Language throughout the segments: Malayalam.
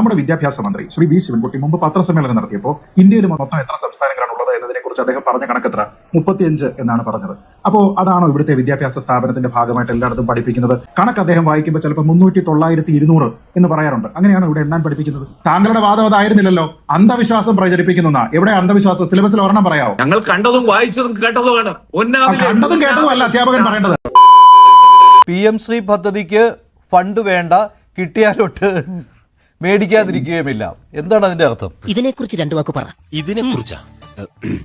നമ്മുടെ വിദ്യാഭ്യാസ മന്ത്രി ശ്രീ വി ശിവൻകുട്ടി മുമ്പ് പത്രസമ്മേളനം നടത്തിയപ്പോൾ ഇന്ത്യയിൽ മൊത്തം എത്ര സംസ്ഥാനങ്ങളാണ് ഉള്ളത് എന്നതിനെ കുറിച്ച് അദ്ദേഹം പറഞ്ഞ കണക്കെത്ര? മുപ്പത്തിയഞ്ച് എന്നാണ് പറഞ്ഞത്. അപ്പോൾ അതാണോ ഇവിടുത്തെ വിദ്യാഭ്യാസ സ്ഥാപനത്തിന്റെ ഭാഗമായിട്ട് എല്ലായിടത്തും പഠിപ്പിക്കുന്നത്? കണക്ക് അദ്ദേഹം വായിക്കുമ്പോൾ ചിലപ്പോൾ മുന്നൂറ്റി തൊള്ളായിരത്തി ഇരുന്നൂറ് എന്ന് പറയാറുണ്ട്. അങ്ങനെയാണ് ഇവിടെ എണ്ണാൻ പഠിപ്പിക്കുന്നത്? താങ്കളുടെ വാദം അതായിരുന്നില്ലല്ലോ. അന്ധവിശ്വാസം പ്രചരിപ്പിക്കുന്ന എവിടെ അന്ധവിശ്വാസം? സിലബസിൽ ഒരെണ്ണം പറയാമോ ഞങ്ങൾ കണ്ടതും വായിച്ചതും കേട്ടതുമാണ് കണ്ടതും കേട്ടതും അല്ല അധ്യാപകൻ പറയേണ്ടത്. പി എം ശ്രീ പദ്ധതിക്ക് ഫണ്ട് വേണ്ട കിട്ടിയാലൊട്ട് മേടിക്കാതിരിക്കുകയുമില്ല. എന്താണ് അതിന്റെ അർത്ഥം? ഇതിനെക്കുറിച്ച് രണ്ടു വാക്ക് പറ. ഇതിനെ കുറിച്ചാ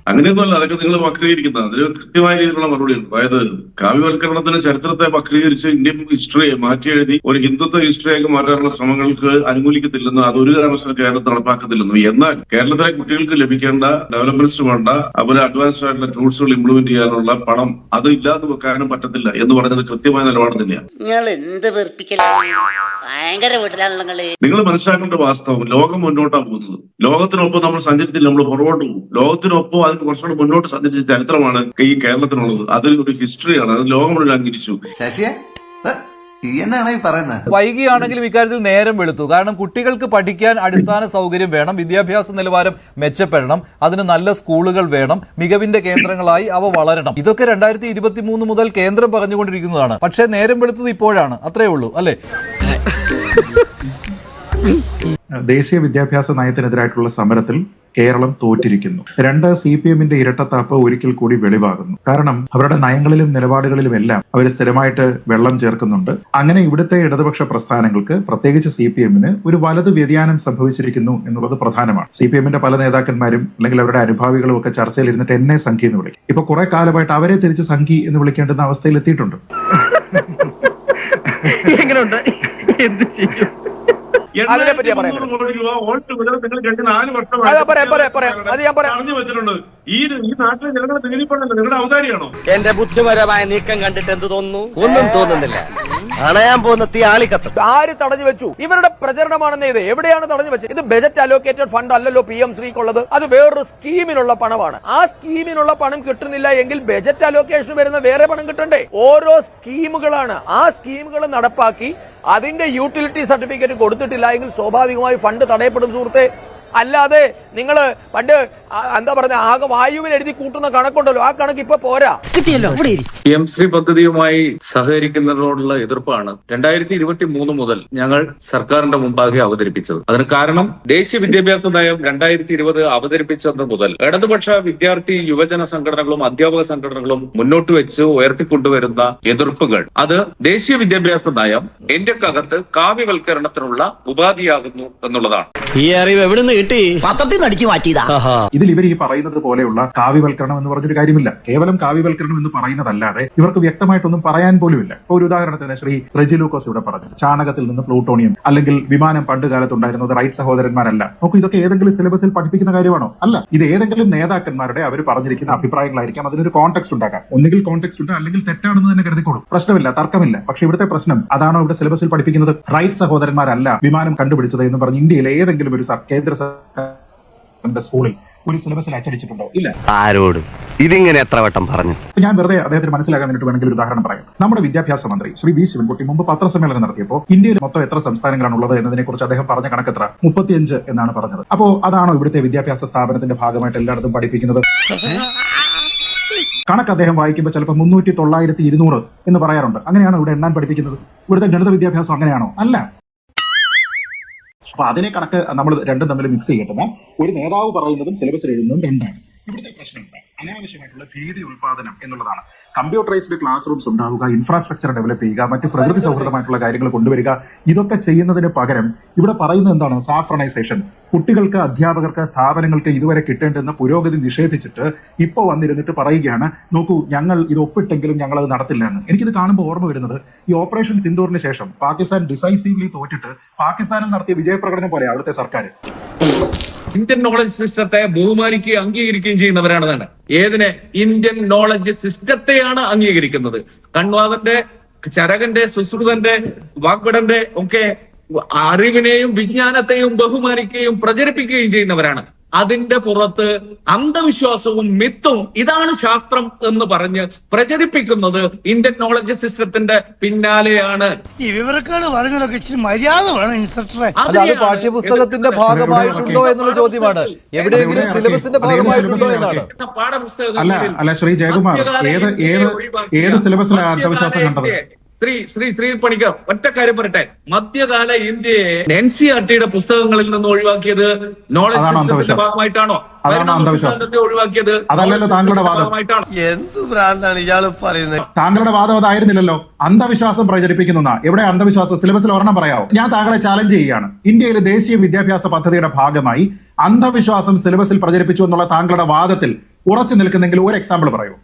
അങ്ങനെയൊന്നുമല്ല അതൊക്കെ നിങ്ങൾ വക്രീകരിക്കുന്നത്. അതിന് കൃത്യമായ രീതിയിലുള്ള മറുപടി ഉണ്ട്. അതായത് കാവ്യവൽക്കരണത്തിന് ചരിത്രത്തെ വക്രീകരിച്ച് ഇന്ത്യൻ ഹിസ്റ്ററിയെ മാറ്റി എഴുതി ഒരു ഹിന്ദുത്വ ഹിസ്റ്ററിയാക്കി മാറ്റാനുള്ള ശ്രമങ്ങൾക്ക് അനുകൂലിക്കത്തില്ലെന്നും അത് ഒരു കാരണവശാലും കേരളത്തിൽ നടപ്പാക്കത്തില്ലെന്നും. എന്നാൽ കേരളത്തിലെ കുട്ടികൾക്ക് ലഭിക്കേണ്ട ഡെവലപ്മെന്റ്സ് വേണ്ട അതുപോലെ അഡ്വാൻസ്ഡ് ആയിട്ടുള്ള ടൂൾസുകൾ ഇംപ്ലിമെന്റ് ചെയ്യാനുള്ള പണം അത് ഇല്ലാതെ വെക്കാനും പറ്റത്തില്ല എന്ന് പറഞ്ഞത് കൃത്യമായ നിലപാട് തന്നെയാണ്. നിങ്ങൾ എന്ത് ഭയങ്കര നിങ്ങൾ മനസ്സിലാക്കേണ്ട വാസ്തവം ലോകം മുന്നോട്ടാണ് പോകുന്നത്. ലോകത്തിനൊപ്പം നമ്മൾ സഞ്ചരിച്ചില്ല നമ്മൾ പുറകോട്ട് പോകും. ലോകത്തിനൊപ്പം അതിന് കുറച്ചുകൂടി മുന്നോട്ട് സഞ്ചരിച്ച ചരിത്രമാണ് ഈ കേരളത്തിനുള്ളത്. അതൊരു ഒരു ഹിസ്റ്ററിയാണ്. അത് ലോകം മുഴുവൻ അംഗീകരിച്ചു. ശശിയെ? വൈകിയാണെങ്കിലും ഇക്കാര്യത്തിൽ നേരം വെളുത്തു. കാരണം കുട്ടികൾക്ക് പഠിക്കാൻ അടിസ്ഥാന സൗകര്യം വേണം വിദ്യാഭ്യാസ നിലവാരം മെച്ചപ്പെടണം അതിന് നല്ല സ്കൂളുകൾ വേണം മികവിന്റെ കേന്ദ്രങ്ങളായി അവ വളരണം. ഇതൊക്കെ രണ്ടായിരത്തി ഇരുപത്തി മൂന്ന് മുതൽ കേന്ദ്രം പറഞ്ഞുകൊണ്ടിരിക്കുന്നതാണ്. പക്ഷേ നേരം വെളുത്തത് ഇപ്പോഴാണ്. അത്രേ ഉള്ളൂ അല്ലേ? ദേശീയ വിദ്യാഭ്യാസ നയത്തിനെതിരായിട്ടുള്ള സമരത്തിൽ കേരളം തോറ്റിരിക്കുന്നു. രണ്ട് സി പി എമ്മിന്റെ ഇരട്ടത്താപ്പ് ഒരിക്കൽ കൂടി വെളിവാകുന്നു. കാരണം അവരുടെ നയങ്ങളിലും നിലപാടുകളിലും എല്ലാം അവർ സ്ഥിരമായിട്ട് വെള്ളം ചേർക്കുന്നുണ്ട്. അങ്ങനെ ഇവിടുത്തെ ഇടതുപക്ഷ പ്രസ്ഥാനങ്ങൾക്ക് പ്രത്യേകിച്ച് സി പി എമ്മിന് ഒരു വലത് വ്യതിയാനം സംഭവിച്ചിരിക്കുന്നു എന്നുള്ളത് പ്രധാനമാണ്. സി പി എമ്മിന്റെ പല നേതാക്കന്മാരും അല്ലെങ്കിൽ അവരുടെ അനുഭാവികളും ഒക്കെ ചർച്ചയിൽ ഇരുന്നിട്ട് എന്നെ സംഖ്യ എന്ന് വിളിക്കും. ഇപ്പൊ കുറെ കാലമായിട്ട് അവരെ തിരിച്ച് സംഖ്യ എന്ന് വിളിക്കേണ്ടുന്ന അവസ്ഥയിൽ എത്തിയിട്ടുണ്ട് എണ്ണായിരത്തി കോടി രൂപ വോട്ട് നിങ്ങൾ നാല് വർഷം അതെ, പറയാം, പറയാം, പറയാം. അത് ഞാൻ പറയാം. അറിഞ്ഞു വെച്ചിട്ടുണ്ട്. ഈ ഈ നാട്ടിലെ ജനങ്ങളെ നികുതിപ്പണ്ടല്ലോ നിങ്ങളുടെ ഔദാരിയാണോ? എന്റെ ബുദ്ധിപരമായ നീക്കം കണ്ടിട്ട് എന്ത് തോന്നുന്നു? ഒന്നും തോന്നുന്നില്ല. അണയാൻ പോകുന്ന തീ ആളിക്കത്തും ആര് തടഞ്ഞു വെച്ചു? ഇവരുടെ പ്രചരണമാണെന്ന് ഇത്. എവിടെയാണ് തടഞ്ഞു വെച്ചത്? ഇത് ബജറ്റ് അലോക്കേറ്റഡ് ഫണ്ട് അല്ലല്ലോ പി എം ശ്രീക്കുള്ളത്. അത് വേറൊരു സ്കീമിനുള്ള പണമാണ്. ആ സ്കീമിനുള്ള പണം കിട്ടുന്നില്ല എങ്കിൽ ബജറ്റ് അലോക്കേഷൻ വരുന്ന വേറെ പണം കിട്ടണ്ടേ? ഓരോ സ്കീമുകളാണ്. ആ സ്കീമുകൾ നടപ്പാക്കി അതിന്റെ യൂട്ടിലിറ്റി സർട്ടിഫിക്കറ്റ് കൊടുത്തിട്ടില്ല എങ്കിൽ സ്വാഭാവികമായി ഫണ്ട് തടയപ്പെടും സുഹൃത്തെ. അല്ലാതെ നിങ്ങൾ പണ്ട് എന്താ പറഞ്ഞ ആകെ വായുവിൽ എഴുതി കൂട്ടുന്ന കണക്കുണ്ടല്ലോ. ആ കണക്ക് ഇപ്പൊ പോരാ. കിട്ടിയല്ലോ ഇവിടെ ഇരി. പി എം ശ്രീ പദ്ധതിയുമായി സഹകരിക്കുന്നതിനോടുള്ള എതിർപ്പാണ് രണ്ടായിരത്തി ഇരുപത്തി മൂന്ന് മുതൽ ഞങ്ങൾ സർക്കാരിന്റെ മുമ്പാകെ അവതരിപ്പിച്ചത്. അതിന് കാരണം ദേശീയ വിദ്യാഭ്യാസ നയം രണ്ടായിരത്തി ഇരുപത് അവതരിപ്പിച്ചത് മുതൽ ഇടതുപക്ഷ വിദ്യാർത്ഥി യുവജന സംഘടനകളും അധ്യാപക സംഘടനകളും മുന്നോട്ട് വെച്ച് ഉയർത്തിക്കൊണ്ടുവരുന്ന എതിർപ്പുകൾ. അത് ദേശീയ വിദ്യാഭ്യാസ നയം എന്റെ കകത്ത് കാവ്യവൽക്കരണത്തിനുള്ള ഉപാധിയാകുന്നു എന്നുള്ളതാണ്. ഈ അറിവ് എവിടെ നിന്ന് കിട്ടി? പത്രത്തിൽ നിന്ന് അടിച്ചു മാറ്റിയതാ. ഇതിൽ ഇവർ ഈ പറയുന്നത് പോലെയുള്ള കാവ്യവൽക്കരണം എന്ന് പറഞ്ഞൊരു കാര്യമില്ല. കേവലം കാവ്യവൽക്കരണം എന്ന് പറയുന്നതല്ലാതെ ഇവർക്ക് വ്യക്തമായിട്ടൊന്നും പറയാൻ പോലുമില്ല. ഒരു ഉദാഹരണത്തിന് ശ്രീ റെജിലൂക്കോസ് ഇവിടെ പറഞ്ഞു. ചാണകത്തിൽ നിന്ന് പ്ലൂട്ടോണിയം അല്ലെങ്കിൽ വിമാനം പണ്ട് കാലത്ത് ഉണ്ടായിരുന്നത് റൈറ്റ് സഹോദരന്മാരല്ല. നോക്കൂ ഇതൊക്കെ ഏതെങ്കിലും സിലബസിൽ പഠിപ്പിക്കുന്ന കാര്യമാണോ? അല്ല. ഇത് ഏതെങ്കിലും നേതാക്കന്മാരുടെ അവർ പറഞ്ഞിരിക്കുന്ന അഭിപ്രായങ്ങളായിരിക്കാം. അതിനൊരു കോൺടെക്സ്റ്റ് ഉണ്ടാക്കാം. ഒന്നുകിൽ കോൺടെക്സ്റ്റ് ഉണ്ട് അല്ലെങ്കിൽ തെറ്റാണെന്ന് തന്നെ കരുതിക്കോളൂ. പ്രശ്നമില്ല തർക്കമില്ല. പക്ഷെ ഇവിടുത്തെ പ്രശ്നം അതാണോ ഇവിടെ സിലബസിൽ പഠിപ്പിക്കുന്നത്? റൈറ്റ് സഹോദരന്മാരല്ല വിമാനം കണ്ടുപിടിച്ചത് എന്ന് പറഞ്ഞ് ഇന്ത്യയിലെ ഏതെങ്കിലും ഒരു കേന്ദ്ര കേന്ദ്ര സർക്കാരിന്റെ സ്കൂളിൽ ഒരു സിലബസിൽ അച്ചടിച്ചിട്ടുണ്ടോ? ഇല്ല. ആരോട്? ഇതിങ്ങനെ എത്ര വട്ടം പറഞ്ഞു? ഞാൻ വെറുതെ അദ്ദേഹത്തിന് മനസ്സിലാക്കാൻ വേണ്ടി വേണമെങ്കിൽ ഒരു ഉദാഹരണം പറയാം. നമ്മുടെ വിദ്യാഭ്യാസ മന്ത്രി ശ്രീ വി ശിവൻകുട്ടി മുമ്പ് പത്രസമ്മേളനം നടത്തിയപ്പോൾ ഇന്ത്യയിൽ മൊത്തം എത്ര സംസ്ഥാനങ്ങളാണ് ഉള്ളത് എന്നതിനെ കുറിച്ച് അദ്ദേഹം പറഞ്ഞ കണക്കെത്ര? മുപ്പത്തിയഞ്ച് എന്നാണ് പറഞ്ഞത്. അപ്പോൾ അതാണോ ഇവിടുത്തെ വിദ്യാഭ്യാസ സ്ഥാപനത്തിന്റെ ഭാഗമായിട്ട് എല്ലായിടത്തും പഠിപ്പിക്കുന്നത്? കണക്ക് അദ്ദേഹം വായിക്കുമ്പോൾ ചിലപ്പോൾ മുന്നൂറ്റി തൊള്ളായിരത്തി ഇരുന്നൂറ് എന്ന് പറയാറുണ്ട്. അങ്ങനെയാണോ ഇവിടെ എണ്ണാൻ പഠിപ്പിക്കുന്നത്? ഇവിടുത്തെ ഗണിത വിദ്യാഭ്യാസം അങ്ങനെയാണോ? അല്ല. അപ്പൊ അതിനെ കണക്ക് നമ്മൾ രണ്ടും തമ്മിൽ മിക്സ് ചെയ്യേണ്ടത് ഒരു നേതാവ് പറയുന്നതും സിലബസിൽ എഴുതുന്നതും രണ്ടാണ് ഇവിടുത്തെ പ്രശ്നം എന്താ? അനാവശ്യമായിട്ടുള്ള ഭീതി ഉൽപാദനം എന്നുള്ളതാണ്. കമ്പ്യൂട്ടറൈസ്ഡ് ക്ലാസ് റൂംസ് ഉണ്ടാവുക ഇൻഫ്രാസ്ട്രക്ചർ ഡെവലപ്പ് ചെയ്യുക മറ്റ് പ്രകൃതി സൗഹൃദമായിട്ടുള്ള കാര്യങ്ങൾ കൊണ്ടുവരിക ഇതൊക്കെ ചെയ്യുന്നതിന് പകരം ഇവിടെ പറയുന്നത് എന്താണ്? സാഫ്രണൈസേഷൻ കുട്ടികൾക്ക് അധ്യാപകർക്ക് സ്ഥാപനങ്ങൾക്ക് ഇതുവരെ കിട്ടേണ്ടുന്ന പുരോഗതി നിഷേധിച്ചിട്ട് ഇപ്പോൾ വന്നിരുന്നിട്ട് പറയുകയാണ് നോക്കൂ ഞങ്ങൾ ഇത് ഒപ്പിട്ടെങ്കിലും ഞങ്ങൾ അത് നടത്തില്ല എന്ന് എനിക്കിത് കാണുമ്പോൾ ഓർമ്മ വരുന്നത് ഈ ഓപ്പറേഷൻ സിന്ദൂറിന് ശേഷം പാകിസ്ഥാൻ ഡിസൈസീവ്ലി തോറ്റിട്ട് പാകിസ്ഥാനിൽ നടത്തിയ വിജയപ്രകടനം പോലെ അവിടുത്തെ സർക്കാർ ഇന്ത്യൻ നോളജ് സിസ്റ്റത്തെ ബഹുമാനിക്കുകയും അംഗീകരിക്കുകയും ചെയ്യുന്നവരാണെന്നാണ്. ഏതിനെ? ഇന്ത്യൻ നോളജ് സിസ്റ്റത്തെയാണ് അംഗീകരിക്കുന്നത്. കൺവാദന്റെ ചരകന്റെ സുശ്രുതന്റെ വാഗ്വടന്റെ ഒക്കെ അറിവിനെയും വിജ്ഞാനത്തെയും ബഹുമാനിക്കുകയും പ്രചരിപ്പിക്കുകയും ചെയ്യുന്നവരാണ്. അതിന്റെ പുറത്ത് അന്ധവിശ്വാസവും മിത്തും ഇതാണ് ശാസ്ത്രം എന്ന് പറഞ്ഞ് പ്രചരിപ്പിക്കുന്നത് ഇന്ത്യൻ നോളജ് സിസ്റ്റത്തിന്റെ പിന്നാലെയാണ്. അത് പാഠ്യപുസ്തകത്തിന്റെ ഭാഗമായിട്ടുണ്ടോ എന്നുള്ള ചോദ്യമാണ്. എവിടെയെങ്കിലും സിലബസിന്റെ ഭാഗമായിട്ടുണ്ടോ എന്നാണ്. അല്ല അല്ല ശ്രീ ജയകുമാർ ഏത് ഏത് ഏത് സിലബസിലാണ് അന്ധവിശ്വാസം കണ്ടത്? ശ്രീ ശ്രീ ശ്രീ പണിക്കർ ഒറ്റ കാര്യം പറയട്ടെ. മധ്യകാല ഇന്ത്യയെ എൻ സി ആർ ടിയുടെ പുസ്തകങ്ങളിൽ നിന്ന് ഒഴിവാക്കിയത് നോളജ് സിസ്റ്റത്തിന്റെ? ഭാഗമായിട്ടാണോ? ഒഴിവാക്കിയത് അതല്ലല്ലോ താങ്കളുടെ വാദം. എന്ത് ഭ്രാന്താണ് പറയുന്നത്? താങ്കളുടെ വാദം അതായിരുന്നില്ലല്ലോ. അന്ധവിശ്വാസം പ്രചരിപ്പിക്കുന്ന എവിടെ അന്ധവിശ്വാസം? സിലബസിൽ ഒരെണ്ണം പറയാമോ ഞാൻ താങ്കളെ ചാലഞ്ച് ചെയ്യുകയാണ്. ഇന്ത്യയിലെ ദേശീയ വിദ്യാഭ്യാസ പദ്ധതിയുടെ ഭാഗമായി അന്ധവിശ്വാസം സിലബസിൽ പ്രചരിപ്പിച്ചു എന്നുള്ള താങ്കളുടെ വാദത്തിൽ ഉറച്ചു നിൽക്കുന്നെങ്കിൽ ഒരു എക്സാമ്പിൾ പറയൂ.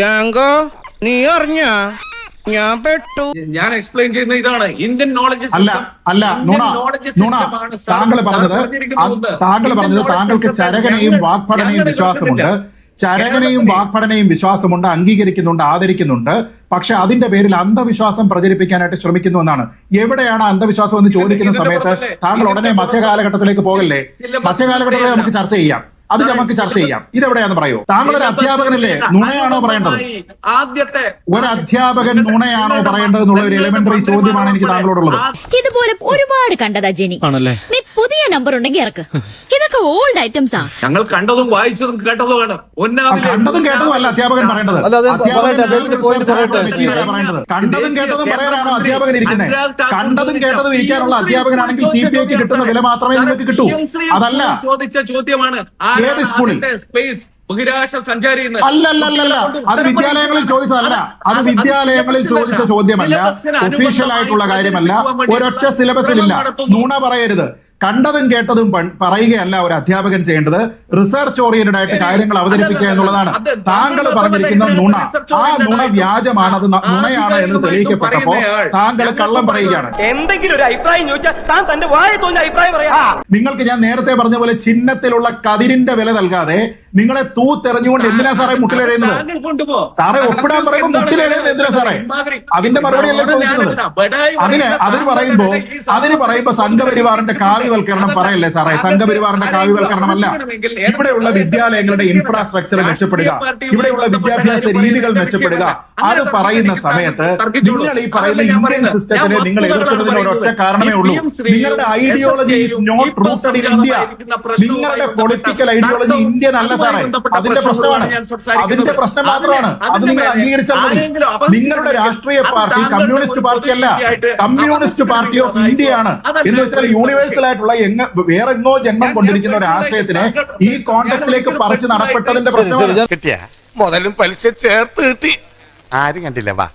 ജാങ്കോ നീ അറിഞ്ഞ? ഞാൻ പെട്ടു. ഞാൻ എക്സ്പ്ലെയിൻ ചെയ്യുന്ന ഇതാണ്. ഇന്ത്യൻ നോളജ് അല്ല അല്ല നുണ നുണ താങ്കൾ പറഞ്ഞത് താങ്കൾ പറഞ്ഞത് താങ്കൾക്ക് ചരകനെയും വാഗ്ഭടനെയും വിശ്വാസമുണ്ട്. ചരകനെയും വാഗ്ഭടനെയും വിശ്വാസമുണ്ട് അംഗീകരിക്കുന്നുണ്ട് ആദരിക്കുന്നുണ്ട്. പക്ഷെ അതിന്റെ പേരിൽ അന്ധവിശ്വാസം പ്രചരിപ്പിക്കാനായിട്ട് ശ്രമിക്കുന്നു എന്നാണ്. എവിടെയാണ് അന്ധവിശ്വാസം എന്ന് ചോദിക്കുന്ന സമയത്ത് താങ്കൾ ഉടനെ മധ്യകാലഘട്ടത്തിലേക്ക് പോകല്ലേ? മധ്യകാലഘട്ടത്തിലേക്ക് മധ്യകാലഘട്ടത്തിൽ നമുക്ക് ചർച്ച ചെയ്യാം. അത് നമുക്ക് ചർച്ച ചെയ്യാം. ഇതെവിടെയാന്ന് പറയൂ. താങ്കൾ ഒരു അധ്യാപകനല്ലേ നുണയാണോ പറയേണ്ടത്? ആദ്യത്തെ ഒരു അധ്യാപകൻ നുണയാണോ പറയേണ്ടത് എന്നുള്ള ഒരു എലിമെന്ററി ചോദ്യമാണ് എനിക്ക് താങ്കളോടുള്ളത്. ഇതുപോലെ ഒരുപാട് കണ്ടതാ ജെനി. ആണല്ലേ? നീ പുതിയ നമ്പർ ഉണ്ടെങ്കിൽ ഇറക്ക്. ഇതൊക്കെ ഓൾഡ് ഐറ്റംസ് ആ. ഞങ്ങൾ കണ്ടതും വായിച്ചതും കേട്ടതുമാണ് ഉന്നാവിലെ- കണ്ടതും കേട്ടതും അല്ല അധ്യാപകൻ പറയേണ്ടത്. കണ്ടതും കേട്ടതും പറയാനാണോ അധ്യാപകൻ ഇരിക്കുന്നത്? കണ്ടതും കേട്ടതും ഇരിക്കാനുള്ള. അധ്യാപകനാണെങ്കിൽ സി പി ഐക്ക് കിട്ടുന്ന വില മാത്രമേ നിങ്ങൾക്ക് കിട്ടൂ. അതല്ല. ചോദിച്ച ചോദ്യമാണ് ഏത് സ്കൂളിൽ? സ്പേസ് സഞ്ചാരി അല്ലല്ലല്ല അത് വിദ്യാലയങ്ങളിൽ ചോദിച്ചതല്ല. അത് വിദ്യാലയങ്ങളിൽ ചോദിച്ച ചോദ്യമല്ല. ഒഫീഷ്യൽ ആയിട്ടുള്ള കാര്യമല്ല. ഒരൊറ്റ സിലബസിലില്ല. നുണ പറയരുത്. കണ്ടതും കേട്ടതും പറയുകയല്ല ഒരു അധ്യാപകൻ ചെയ്യേണ്ടത്. റിസർച്ച് ഓറിയന്റഡ് ആയിട്ട് കാര്യങ്ങൾ അവതരിപ്പിക്കുക എന്നുള്ളതാണ്. താങ്കൾ പറഞ്ഞിരിക്കുന്ന നുണ. ആ നുണ വ്യാജമാണ് അത് നുണയാണ് എന്ന് തെളിയിക്കപ്പെട്ടപ്പോ താങ്കൾ കള്ളം പറയുകയാണ്. എന്തെങ്കിലും ഒരു അഭിപ്രായം ചോദിച്ചാൽ താൻ തന്റെ വായ തോന്നിയ അഭിപ്രായം പറയാ. നിങ്ങൾക്ക് ഞാൻ നേരത്തെ പറഞ്ഞ പോലെ ചിഹ്നത്തിലുള്ള കതിരിന്റെ വില നൽകാതെ നിങ്ങളെ തൂത്തെറിഞ്ഞുകൊണ്ട് എന്തിനാ സാറേ മുട്ടിലെഴുതുന്നത് സാറേ ഒപ്പിടാൻ പറയുമ്പോൾ മുട്ടിലെഴുതുന്നത് എന്തിനാ സാറേ? അതിന്റെ മറുപടി അല്ലേ ചോദിക്കുന്നത്? അതിന് അതിന് പറയുമ്പോ അതിന് പറയുമ്പോ സംഘപരിവാറിന്റെ കാവ്യവൽക്കരണം പറയല്ലേ സാറേ? സംഘപരിവാറിന്റെ കാവ്യവൽക്കരണമല്ല. ഇവിടെയുള്ള വിദ്യാലയങ്ങളുടെ ഇൻഫ്രാസ്ട്രക്ചർ മെച്ചപ്പെടുക. ഇവിടെയുള്ള വിദ്യാഭ്യാസ രീതികൾ മെച്ചപ്പെടുക. അത് പറയുന്ന സമയത്ത് നിങ്ങൾ ഈ പറയുന്ന ഇന്ത്യൻ സിസ്റ്റത്തിനെ നിങ്ങൾ എതിർക്കുന്നതിന് ഒരൊറ്റ കാരണമേ ഉള്ളൂ. നിങ്ങളുടെ ideology is not rooted in India നിങ്ങളുടെ പൊളിറ്റിക്കൽ ഐഡിയോളജി ഇന്ത്യൻ അല്ല സാറേ. അതിന്റെ പ്രശ്നമാണ്. അതിന്റെ പ്രശ്നം മാത്രമാണ്. അത് നിങ്ങൾ അംഗീകരിച്ചാൽ മതി. നിങ്ങളുടെ രാഷ്ട്രീയ പാർട്ടി കമ്മ്യൂണിസ്റ്റ് പാർട്ടി അല്ല കമ്മ്യൂണിസ്റ്റ് പാർട്ടി ഓഫ് ഇന്ത്യയാണ്. എന്ന് വെച്ചാൽ യൂണിവേഴ്സൽ ആയിട്ടുള്ള എങ്ങ് വേറെ എങ്ങോ ജന്മം കൊണ്ടിരിക്കുന്ന ഒരു ആശയത്തിനെ ഈ കോൺടക്സിലേക്ക് പറിച്ചു നടപ്പെട്ടതിന്റെ പ്രശ്നം മുതലും പലിശ ചേർത്ത് കിട്ടി. ആരും കണ്ടില്ല വാ.